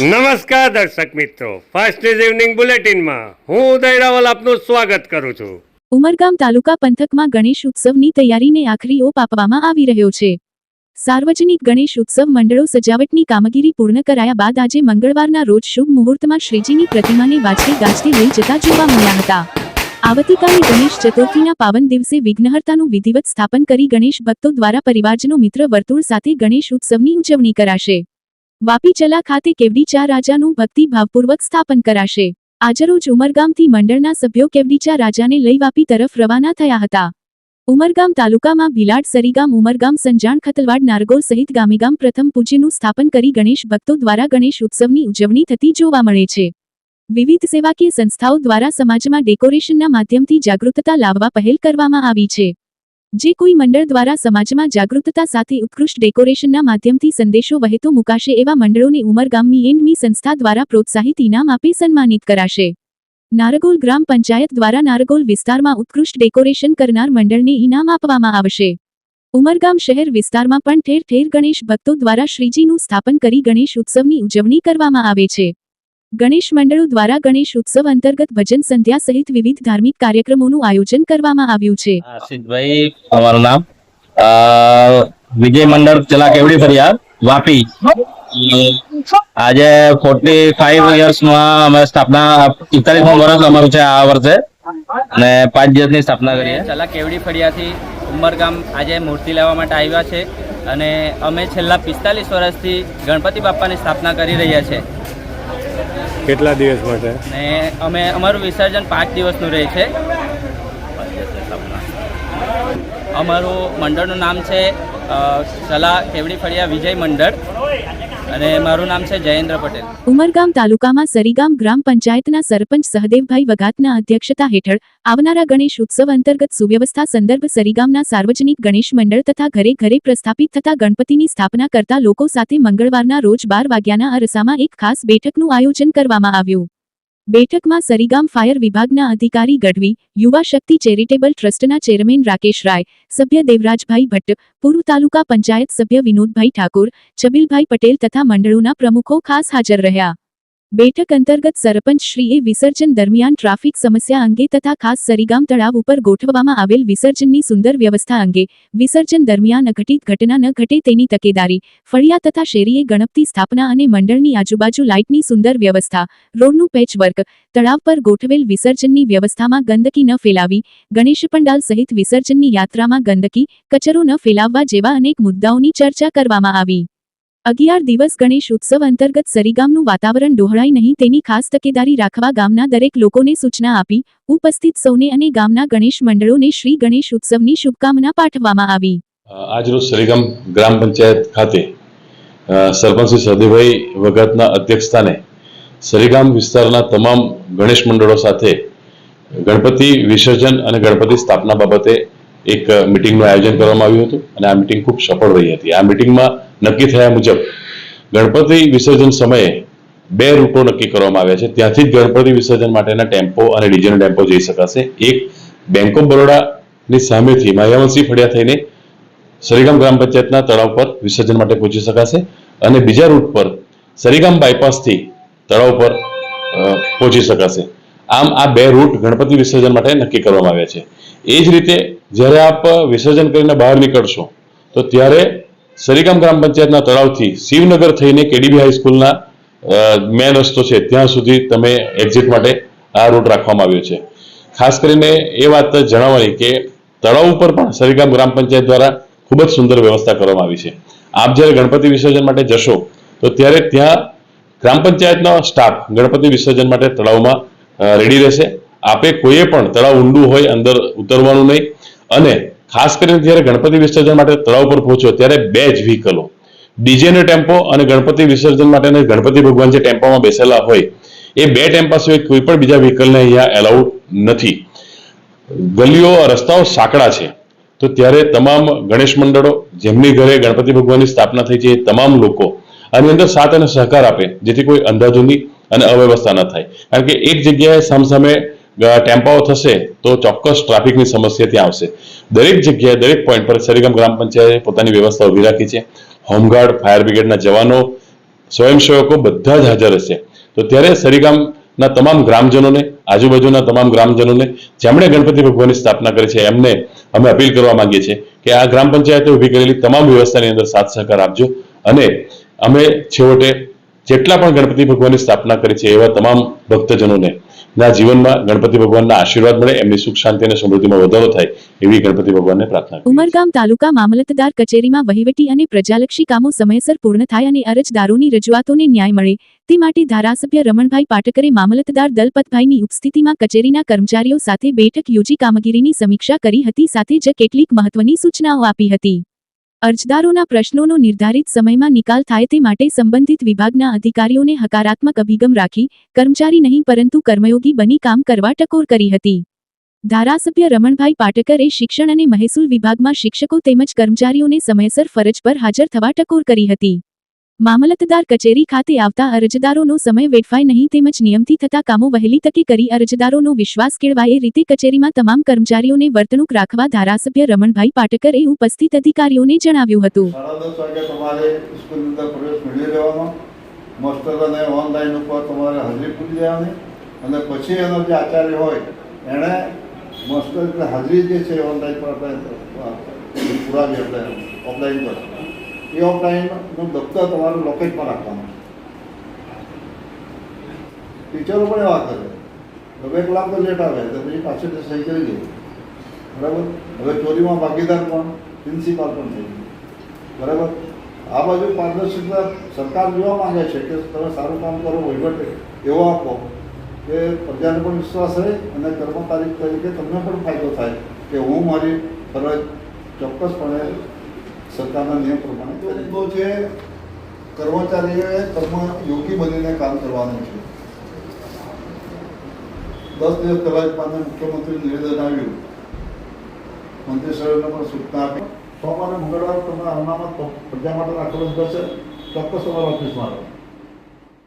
નમસ્કાર દર્શક મિત્રો. ફાસ્ટ ન્યૂઝ ઇવનિંગ બુલેટિનમાં હું ઉદય રાવલ આપનું સ્વાગત કરું છું. ઉમરગામ તાલુકા પંથકમાં ગણેશ ઉત્સવની તૈયારીને આખરી ઓપ આપવામાં આવી રહ્યો છે. સાર્વજનિક ગણેશ ઉત્સવ મંડળો સજાવટની કામગીરી પૂર્ણ કરાયા બાદ આજે મંગળવારના રોજ શુભ મુહૂર્તમાં શ્રીજીની પ્રતિમાને વાજતે ગાજતે લઈ જતા જોવા મળ્યા હતા. આવતીકાલે ગણેશ ચતુર્થીના પાવન દિવસે વિઘ્નહર્તાનું વિધિવત સ્થાપન કરી ગણેશ ભક્તો દ્વારા પરિવારજનો મિત્ર વર્તુળ સાથે ગણેશ ઉત્સવની ઉજવણી કરાશે. વાપી ચલા ખાતે કેવડીચા રાજાનું ભક્તિભાવપૂર્વક સ્થાપન કરાશે. આજરોજ ઉમરગામથી મંડળના સભ્યો કેવડીચા રાજાને લઈ વાપી તરફ રવાના થયા હતા. ઉમરગામ તાલુકામાં ભીલાડ સરીગામ ઉમરગામ સંજાણ ખતલવાડ નારગોલ સહિત ગામેગામ પ્રથમ પૂજ્યનું સ્થાપન કરી ગણેશ ભક્તો દ્વારા ગણેશ ઉત્સવની ઉજવણી થતી જોવા મળે છે. વિવિધ સેવાકીય સંસ્થાઓ દ્વારા સમાજમાં ડેકોરેશનના માધ્યમથી જાગૃતતા લાવવા પહેલ કરવામાં આવી છે. જે કોઈ મંડળ દ્વારા સમાજમાં જાગૃતતા સાથે ઉત્કૃષ્ટ ડેકોરેશનના માધ્યમથી સંદેશો વહેતો મુકાશે એવા મંડળોને ઉમરગામની એન્ડ મી સંસ્થા દ્વારા પ્રોત્સાહિત ઇનામ આપી સન્માનિત કરાશે. નારગોલ ગ્રામ પંચાયત દ્વારા નારગોલ વિસ્તારમાં ઉત્કૃષ્ટ ડેકોરેશન કરનાર મંડળને ઇનામ આપવામાં આવશે. ઉમરગામ શહેર વિસ્તારમાં પણ ઠેર ઠેર ગણેશ ભક્તો દ્વારા શ્રીજીનું સ્થાપન કરી ગણેશ ઉત્સવની ઉજવણી કરવામાં આવે છે. ગણેશ મંડળો દ્વારા ગણેશ ઉત્સવ અંતર્ગત ભજન સંધ્યા સહિત વિવિધ ધાર્મિક કાર્યક્રમોનું આયોજન કરવામાં આવ્યું છે. આશિષભાઈ અમારું નામ? વિજય મંડળ ચલા કેવડી ફરિયાદ વાપી. આજે ફોર્ટી ફાઈવ યર્સમાં અમે સ્થાપના પિસ્તાલીસમું વર્ષ અમારું છે આ વર્ષે. અને પાંચ દિવસની સ્થાપના કરીએ. ચલા કેવડી ફળિયાથી ઉમરગામ આજે મૂર્તિ લેવા માટે આવ્યા છે. અને અમે છેલ્લા પિસ્તાલીસ વર્ષથી ગણપતિ બાપાની સ્થાપના કરી રહ્યા છે. કેટલા દિવસ માટે? ને અમે અમારું વિસર્જન પાંચ દિવસનું રહે છે. અમારું મંડળનું નામ છે ચલા કેવડી ફળિયા વિજય મંડળ. અને મારું નામ છે જયેન્દ્ર પટેલ. ઉમરગામ તાલુકામાં સરીગામ ગ્રામ પંચાયતના સરપંચ સહદેવભાઈ વગાતના અધ્યક્ષતા હેઠળ આવનારા ગણેશ ઉત્સવ અંતર્ગત સુવ્યવસ્થા સંદર્ભ સરીગામના સાર્વજનિક ગણેશ મંડળ તથા ઘરે ઘરે પ્રસ્થાપિત થતા ગણપતિની સ્થાપના કરતા લોકો સાથે મંગળવારના રોજ બાર વાગ્યાના અરસામાં એક ખાસ બેઠકનું આયોજન કરવામાં આવ્યું. બેઠકમાં સરીગામ ફાયર વિભાગના અધિકારી ગઢવી, યુવા શક્તિ ચેરિટેબલ ટ્રસ્ટના ચેરમેન રાકેશ રાય, સભ્ય દેવરાજભાઈ ભટ્ટ પૂર્વ તાલુકા પંચાયત સભ્ય વિનોદભાઈ ઠાકોર, છબીલભાઈ પટેલ તથા મંડળોના પ્રમુખો ખાસ હાજર રહ્યા. બેઠક અંતર્ગત સરપંચ શ્રીએ વિસર્જન દરમિયાન ટ્રાફિક સમસ્યા અંગે તથા ખાસ સરીગામ તળાવ ઉપર ગોઠવવામાં આવેલ વિસર્જનની સુંદર વ્યવસ્થા અંગે વિસર્જન દરમિયાન અઘટિત ઘટના ન ઘટે તેની તકેદારી, ફળિયા તથા શેરીએ ગણપતિ સ્થાપના અને મંડળની આજુબાજુ લાઇટની સુંદર વ્યવસ્થા, રોડનું પેચવર્ક તળાવ પર ગોઠવેલ વિસર્જનની વ્યવસ્થામાં ગંદકી ન ફેલાવી, ગણેશ પંડાલ સહિત વિસર્જનની યાત્રામાં ગંદકી, કચરો ન ફેલાવવા જેવા અનેક મુદ્દાઓની ચર્ચા કરવામાં આવી. અગિયાર દિવસ ગણેશ ઉત્સવ અંતર્ગત સરીગામનું વાતાવરણ ડહોળાય નહીં તેની ખાસ તકેદારી રાખવા ગામના દરેક લોકોને સૂચના આપી, ઉપસ્થિત સૌને અને ગામના ગણેશ મંડળોને શ્રી ગણેશ ઉત્સવની શુભકામના પાઠવવામાં આવી. આજરોજ સરીગામ ગ્રામ પંચાયત ખાતે સરપંચ સદેભાઈ વગતના અધ્યક્ષસ્થાને સરીગામ વિસ્તારના તમામ ગણેશ મંડળો સાથે ગણપતિ વિસર્જન અને ગણપતિ સ્થાપના બાબતે એક મિટિંગનું આયોજન કરવામાં આવ્યું હતું અને આ મિટિંગ ખૂબ સફળ રહી હતી. આ મિટિંગમાં નક્કી થયા મુજબ ગણપતિ વિસર્જન સમયે બે રૂટો નક્કી કરવામાં આવ્યા છે. ત્યાંથી જ ગણપતિ વિસર્જન માટેના ટેમ્પો અને ડીઝલનો ટેમ્પો જઈ શકાશે. એક બેંક ઓફ બરોડાની સામેથી માયાવંશી ફળિયા થઈને સરીગામ ગ્રામ પંચાયતના તળાવ પર વિસર્જન માટે પહોંચી શકાશે અને બીજા રૂટ પર સરીગામ બાયપાસથી તળાવ પર પહોંચી શકાશે. આમ આ બે રૂટ ગણપતિ વિસર્જન માટે નક્કી કરવામાં આવ્યા છે. એ જ રીતે જ્યારે આપ વિસર્જન કરીને બહાર નીકળશો, તો ત્યારે સરીગામ ગ્રામ પંચાયતના તળાવથી શિવનગર થઈને કેડીબી હાઈસ્કૂલના મેન રસ્તો છે, ત્યાં સુધી તમે એક્ઝિટ માટે આ રૂટ રાખવામાં આવ્યો છે. ખાસ કરીને એ વાત જણાવવાની કે તળાવ ઉપર પણ સરીગામ ગ્રામ પંચાયત દ્વારા ખૂબ જ સુંદર વ્યવસ્થા કરવામાં આવી છે. આપ જ્યારે ગણપતિ વિસર્જન માટે જશો, તો ત્યારે ત્યાં ગ્રામ પંચાયતનો સ્ટાફ ગણપતિ વિસર્જન માટે તળાવમાં રેડી રહેશે. આપે કોઈએ પણ તળાવ ઊંડું હોય, અંદર ઉતરવાનું નહીં. અને ખાસ કરીને જ્યારે ગણપતિ વિસર્જન માટે તળાવ પર પહોંચો ત્યારે બે જ વ્હીકલો ડીજેનો ટેમ્પો અને ગણપતિ વિસર્જન માટે ગણપતિ ભગવાન જે ટેમ્પામાં બેસેલા હોય, એ બે ટેમ્પા સિવાય કોઈ પણ બીજા વ્હીકલને અહીંયા એલાઉડ નથી. ગલીઓ, રસ્તાઓ સાંકડા છે. તો ત્યારે તમામ ગણેશ મંડળો, જેમની ઘરે ગણપતિ ભગવાનની સ્થાપના થઈ છે, એ તમામ લોકો આની અંદર સાથ અને સહકાર આપે, જેથી કોઈ અંધાધૂંધી અને અવ્યવસ્થા ન થાય. કારણ કે એક જગ્યાએ સામસામે ટેમ્પાઓ થશે તો ચોક્કસ ટ્રાફિકની સમસ્યા ત્યાં આવશે. દરેક જગ્યાએ, દરેક પોઈન્ટ પર સરીગામ ગ્રામ પંચાયતે પોતાની વ્યવસ્થા ઊભી રાખી છે. હોમગાર્ડ, ફાયર બ્રિગેડના જવાનો, સ્વયંસેવકો બધા જ હાજર હશે. તો ત્યારે સરીગામના તમામ ગ્રામજનોને, આજુબાજુના તમામ ગ્રામજનોને, જેમણે ગણપતિ ભગવાનની સ્થાપના કરી છે, એમને અમે અપીલ કરવા માંગીએ છીએ કે આ ગ્રામ પંચાયતે ઊભી કરેલી તમામ વ્યવસ્થાની અંદર સાથ સહકાર આપજો. અને અમે છેવટે જેટલા પણ ગણપતિ ભગવાનની સ્થાપના કરી છે એવા તમામ ભક્તજનોને ના જીવનમાં ગણપતિ ભગવાનના આશીર્વાદ મળે, એમની સુખ શાંતિ અને સમૃદ્ધિમાં વધારો થાય એવી ગણપતિ ભગવાનને પ્રાર્થના ઉમરગામ તાલુકા મામલતદાર કચેરીમાં વહીવટી અને પ્રજાલક્ષી કામો સમયસર પૂર્ણ થાય અને અરજદારોની રજૂઆતોને ન્યાય મળે, તે માટે ધારાસભ્ય રમણભાઈ પાટકરે મામલતદાર દલપતભાઈની ઉપસ્થિતિમાં કચેરીના કર્મચારીઓ સાથે બેઠક યોજી કામગીરીની સમીક્ષા કરી હતી, સાથે જ કેટલીક મહત્વની સૂચનાઓ આપી હતી. અરજદારોના પ્રશ્નોનો નિર્ધારિત સમયમાં નિકાલ થાય તે માટે સંબંધિત વિભાગના અધિકારીઓને હકારાત્મક અભિગમ રાખી, કર્મચારી નહીં પરંતુ કર્મયોગી બની કામ કરવા ટકોર કરી હતી. ધારાસભ્ય રમણભાઈ પાટકરે શિક્ષણ અને મહેસૂલ વિભાગમાં શિક્ષકો તેમજ કર્મચારીઓને સમયસર ફરજ પર હાજર થવા ટકોર કરી હતી. મામલતદાર કચેરી ખાતે આવતા અરજદારોનો સમય વેડફાય નહીં તેમજ નિયમથી થતા કામો વહેલી તકે કરી અરજદારોનો વિશ્વાસ કેળવાય એ રીતે કચેરીમાં તમામ કર્મચારીઓને વર્તણૂક રાખવા ધારાસભ્ય રમણભાઈ પાટકરે ઉપસ્થિત અધિકારીઓને જણાવ્યું હતું. અને પછી એનો જે આચાર્ય હોય, એણે માસ્ટર હાજરી જે છે ઓનલાઈન પર પુરાવી આપણે ઓફલાઈન પર. એ ઓફલાઈનનું દફતર તમારું લોકેટમાં રાખવાનું ટીચરો પણ એવા કરે. હવે કલાક તો લેટ આવે, તો પછી પાછળથી સહી કરી દે બરાબર? હવે ચોરીમાં ભાગીદાર પણ પ્રિન્સિપાલ પણ થઈ ગયું. બરાબર? આ બાજુ પારદર્શકતા સરકાર જોવા માંગે છે કે તમે સારું કામ કરો, વહીવટ એવો આપો કે પ્રજાને પણ વિશ્વાસ રહે અને કર્મચારી તરીકે તમને પણ ફાયદો થાય કે હું મારી ફરજ ચોક્કસપણે સરકારના નિયમ પ્રમાણે તો છે કર્મચારીઓએ કર્મ યોગી બનીને કામ કરવાનું છે. દસ દિવસ પહેલાં જ માન્ય મુખ્યમંત્રી નિવેદન આવ્યું મંત્રીશ્રીઓને પણ સૂચના આપી. સોમવારે મંગળવાર તમે અનામત પ્રજા માટે રાખવાનું થશે ચોક્કસ તમારા ઓફિસમાં રહો.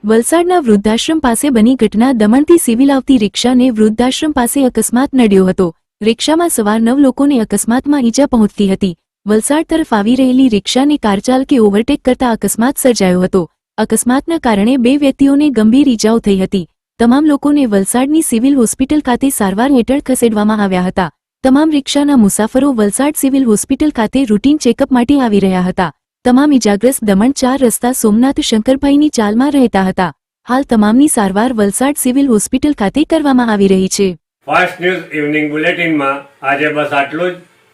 વલસાડના વૃદ્ધાશ્રમ પાસે બની ઘટના દમણથી સિવિલ આવતી રિક્ષાને વૃદ્ધાશ્રમ પાસે અકસ્માત નડ્યો હતો. રિક્ષામાં સવાર નવ લોકોને અકસ્માતમાં ઈજા પહોંચતી હતી. વલસાડ તરફ આવી રહેલી રિક્ષાને કારચાલકે ઓવરટેક કરતા અકસ્માત સર્જાયો હતો. અકસ્માતના કારણે બે વ્યક્તિઓને ગંભીર ઈજાઓ થઈ હતી. તમામ લોકોને વલસાડની સિવિલ હોસ્પિટલ ખાતે સારવાર હેઠળ ખસેડવામાં આવ્યા હતા. તમામ રિક્ષાના મુસાફરો વલસાડ સિવિલ હોસ્પિટલ ખાતે રૂટીન ચેકઅપ માટે આવી રહ્યા હતા. તમામ ઇજાગ્રસ્ત દમણ ચાર રસ્તા સોમનાથ શંકરભાઈની ચાલમાં રહેતા હતા. હાલ તમામની સારવાર વલસાડ સિવિલ હોસ્પિટલ ખાતે કરવામાં આવી રહી છે. ફાસ્ટ ન્યૂઝ ઇવનિંગ બુલેટિનમાં આજે બસ આટલું જ.